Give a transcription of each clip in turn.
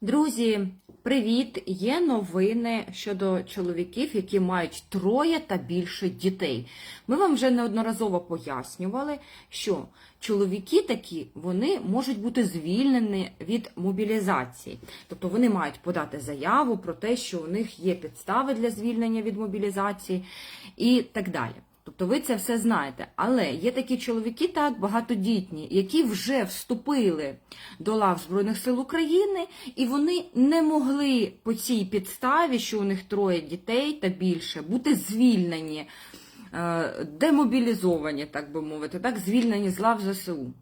Друзі, привіт! Є новини щодо чоловіків, які мають троє та більше дітей. Ми вам вже неодноразово пояснювали, що чоловіки такі вони можуть бути звільнені від мобілізації. Тобто вони мають подати заяву про те, що у них є підстави для звільнення від мобілізації і так далі. Тобто ви це все знаєте. Але є такі чоловіки, так багатодітні, які вже вступили до лав Збройних сил України, і вони не могли по цій підставі, що у них троє дітей та більше, бути звільнені, е, демобілізовані, так би мовити, так, звільнені з лав ЗСУ.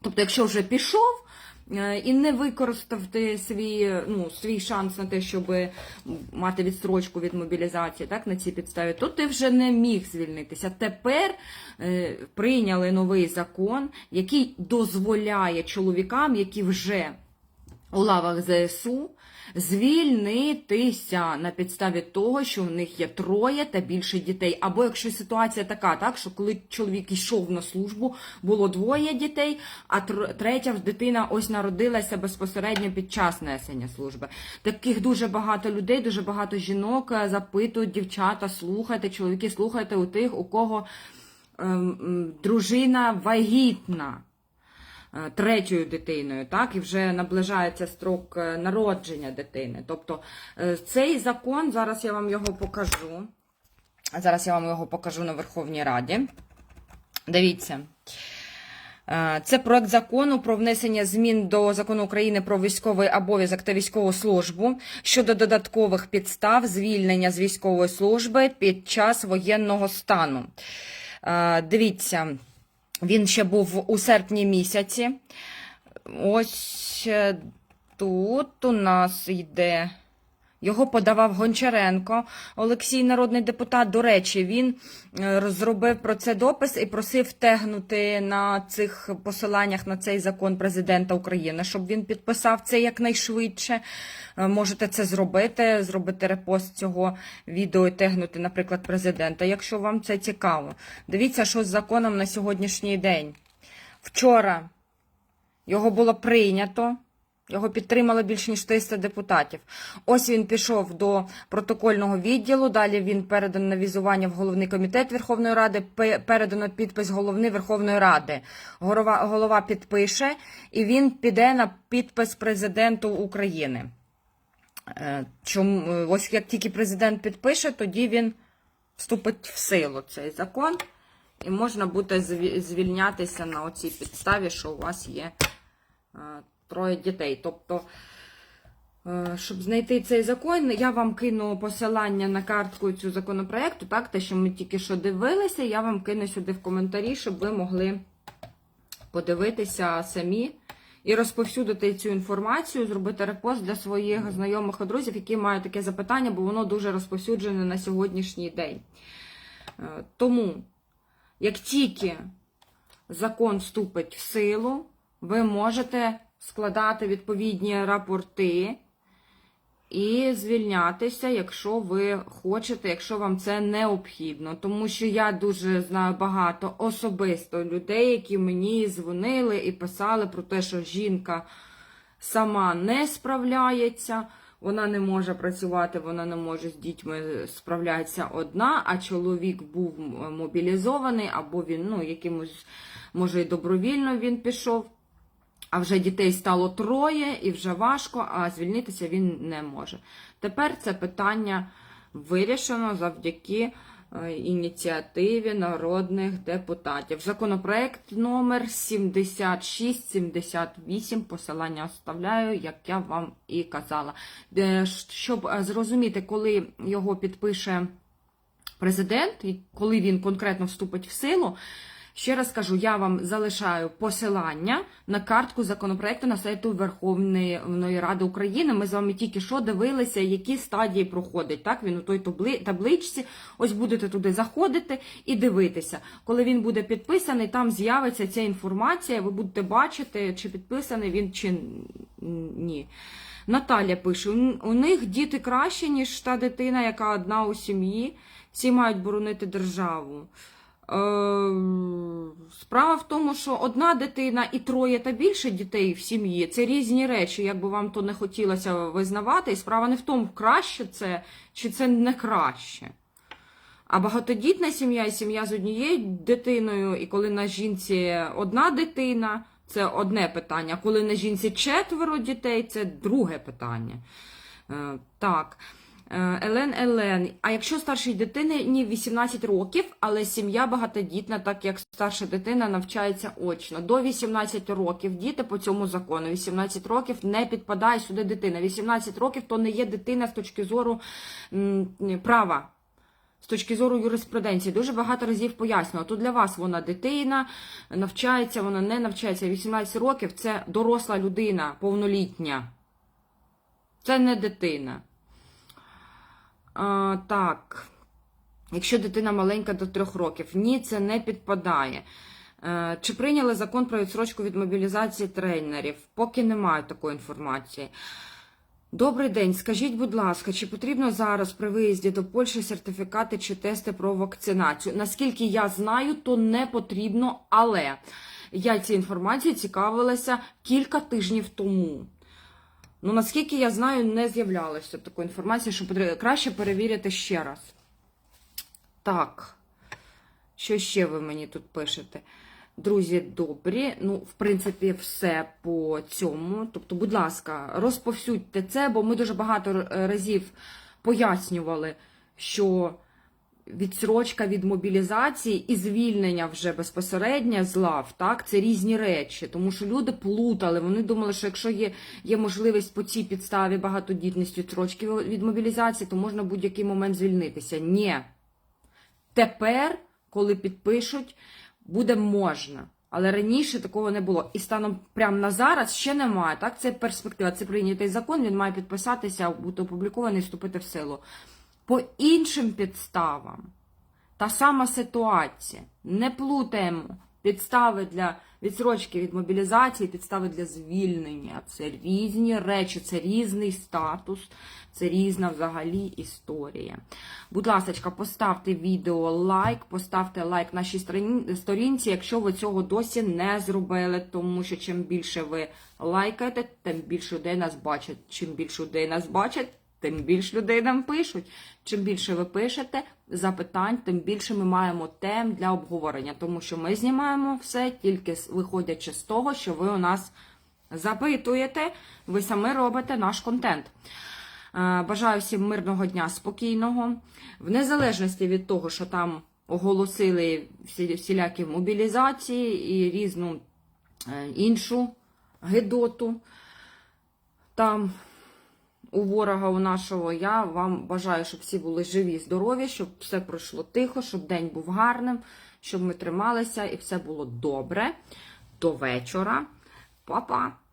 Тобто, якщо вже пішов. Е, І не використав ти свій, ну, свій шанс на те, щоб мати відстрочку від мобілізації, так, на цій підставі, то ти вже не міг звільнитися. Тепер е, прийняли новий закон, який дозволяє чоловікам, які вже у лавах ЗСУ, звільнитися на підставі того, що в них є троє та більше дітей. Або якщо ситуація така, так що коли чоловік йшов на службу, було двоє дітей, а тр- третя дитина ось народилася безпосередньо під час несення служби. Таких дуже багато людей, дуже багато жінок е, запитують, дівчата, слухайте, чоловіки, слухайте у тих, у кого ем, дружина вагітна третьою дитиною, так, і вже наближається строк е, народження дитини. Тобто е, цей закон, зараз я вам його покажу. Зараз я вам його покажу на Верховній Раді. Дивіться. Е, Це проект закону про внесення змін до закону України про військовий обов'язок та військову службу щодо додаткових підстав звільнення з військової служби під час воєнного стану. Е, Дивіться, він ще був у серпні місяці. Ось е, тут у нас йде. Його подавав Гончаренко Олексій, народний депутат. До речі, він е, розробив про це допис і просив тегнути на цих посиланнях на цей закон президента України, щоб він підписав це якнайшвидше. Е, Можете це зробити, зробити репост цього відео і тегнути, наприклад, президента, якщо вам це цікаво. Дивіться, що з законом на сьогоднішній день. Вчора його було прийнято. Його підтримало більше ніж 300 депутатів. Ось він пішов до протокольного відділу. Далі він передано на візування в головний комітет Верховної Ради. Передано підпис голови Верховної Ради. Голова, голова підпише, і він піде на підпис президенту України. Е, Чому е, ось як тільки президент підпише, тоді він вступить в силу цей закон, і можна буде звільнятися на оцій підставі, що у вас є е, троє дітей. Тобто, е, щоб знайти цей закон, я вам кину посилання на картку цю законопроекту, так, те, що ми тільки що дивилися, я вам кину сюди в коментарі, щоб ви могли подивитися самі. І розповсюдити цю інформацію, зробити репост для своїх знайомих і друзів, які мають таке запитання, бо воно дуже розповсюджене на сьогоднішній день. Е, Тому, як тільки закон вступить в силу, ви можете складати відповідні рапорти і звільнятися, якщо ви хочете, якщо вам це необхідно. Тому що я дуже знаю багато особисто людей, які мені дзвонили і писали про те, що жінка сама не справляється. Вона не може працювати, вона не може з дітьми справлятися одна, а чоловік був мобілізований, або він, ну, якимось, може, і добровільно він пішов. А вже дітей стало троє і вже важко, а звільнитися він не може. Тепер це питання вирішено завдяки е, ініціативі народних депутатів. Законопроект номер 7678. Посилання оставляю, як я вам і казала. Щоб е, зрозуміти, коли його підпише президент, і коли він конкретно вступить в силу. Ще раз кажу, я вам залишаю посилання на картку законопроекту на сайту Верховної Ради України. Ми з вами тільки що дивилися, які стадії проходить. Так, він у той табличці. Ось будете туди заходити і дивитися. Коли він буде підписаний, там з'явиться ця інформація. Ви будете бачити, чи підписаний він, чи ні. Наталя пише: «У- них діти краще, ніж та дитина, яка одна у сім'ї. Всі мають боронити державу. Справа в тому, що одна дитина і троє та більше дітей в сім'ї це різні речі, як би вам то не хотілося визнавати. І справа не в тому, краще це чи це не краще. А багатодітна сім'я і сім'я з однією дитиною, і коли на жінці одна дитина, це одне питання. Коли на жінці четверо дітей, це друге питання. Е, Так. Е, Елен Елен. А якщо старшій дитині 18 років, але сім'я багатодітна, так як старша дитина навчається очно. До 18 років діти по цьому закону. 18 років не підпадає сюди дитина. 18 років то не є дитина з точки зору права. З точки зору юриспруденції, дуже багато разів пояснювала. То для вас вона дитина, навчається, вона не навчається. 18 років це доросла людина, повнолітня. Це не дитина. А, так. Якщо дитина маленька до 3 років, ні, це не підпадає. Е, Чи прийняли закон про відсрочку від мобілізації тренерів? Поки немає такої інформації. Добрий день. Скажіть, будь ласка, чи потрібно зараз при виїзді до Польщі сертифікати чи тести про вакцинацію? Наскільки я знаю, то не потрібно, але я цією інформацією цікавилася кілька тижнів тому. Ну, наскільки я знаю, не з'являлося такої інформації, що потрібно краще перевірити ще раз. Так, що ще ви мені тут пишете? Друзі, добрі. Ну, в принципі, все по цьому. Тобто, будь ласка, розповсюдьте це, бо ми дуже багато разів пояснювали, що відсрочка від мобілізації і звільнення вже безпосередньо з лав, так, це різні речі, тому що люди плутали. Вони думали, що якщо є, є можливість по цій підставі багатодітності відсрочки від мобілізації, то можна будь-який момент звільнитися. Ні. Тепер, коли підпишуть, буде можна. Але раніше такого не було. І станом прямо на зараз ще немає. Так, це перспектива. Це прийнятий закон, він має підписатися, бути опублікований, вступити в силу. По іншим підставам та сама ситуація. Не плутаємо підстави для відсрочки від мобілізації, підстави для звільнення. Це різні речі, це різний статус, це різна взагалі історія. Будь ласка, поставте відео лайк, поставте лайк нашій сторінці, якщо ви цього досі не зробили, тому що чим більше ви лайкаєте, тим більше людей нас бачать. Чим більше людей нас бачать, тим більше людей нам пишуть. Чим більше ви пишете запитань, тим більше ми маємо тем для обговорення, тому що ми знімаємо все тільки виходячи з того, що ви у нас запитуєте, ви самі робите наш контент. Е, Бажаю всім мирного дня, спокійного. В незалежності від того, що там оголосили всілякі мобілізації і різну е, іншу гидоту. Там у ворога у нашого я вам бажаю, щоб всі були живі, здорові, щоб все пройшло тихо, щоб день був гарним, щоб ми трималися і все було добре. До вечора. Па-па!